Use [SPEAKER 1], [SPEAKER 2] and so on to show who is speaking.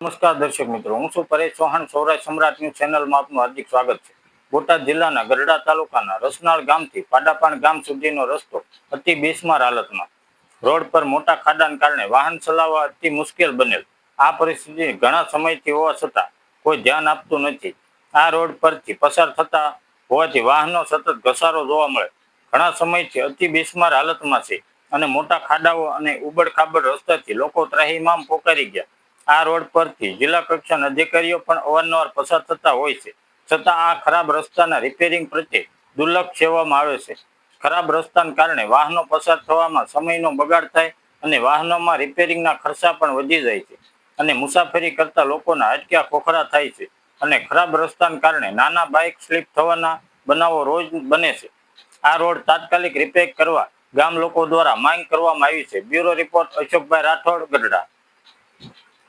[SPEAKER 1] નમસ્કાર દર્શક મિત્રો, હું છું પરેશ ચૌહાણ, સૌરાષ્ટ્ર સમ્રાટ ચેનલમાં આપનું હાર્દિક સ્વાગત છે. બોટાદ જિલ્લાના ગરડા તાલુકાના રસનાળ ગામથી પાડાપાણ ગામ સુધીનો રસ્તો અતિ બેસમાર હાલતમાં. રોડ પર મોટા ખાડાને કારણે વાહન ચલાવવા અતિ મુશ્કેલ બનેલ. આ પરિસ્થિતિ ઘણા સમયથી હોવા છતાં કોઈ ધ્યાન આપતું નથી. આ રોડ પરથી પસાર થતા હોવાથી વાહનો સતત ઘસારો જોવા મળે. ઘણા સમયથી અતિ બેસમાર હાલતમાં છે અને મોટા ખાડાઓ અને ઉબડ ખાબડ રસ્તાથી લોકો ત્રાહીમામ પોકારી ગયા. આ રોડ પરથી જિલ્લા કક્ષાના અધિકારીઓ પણ અવારનવાર પસાર થતા હોય છે. છતાં આ ખરાબ રસ્તાના રિપેરિંગ પ્રત્યે દુર્લક્ષ સેવામાં આવે છે. ખરાબ રસ્તાને કારણે વાહનો પસાર થવામાં સમયનો બગાડ થાય અને વાહનોમાં રિપેરિંગના ખર્ચા પણ વધી જાય છે અને મુસાફરી કરતા લોકોના અટક્યા ખોખરા થાય છે અને ખરાબ રસ્તાને કારણે નાના બાઇક સ્લીપ થવાના બનાવો રોજ બને છે. આ રોડ તાત્કાલિક રિપેર કરવા ગામ લોકો દ્વારા માંગ કરવામાં આવી છે. Bureau report Ashokbhai Rathod Gadhada.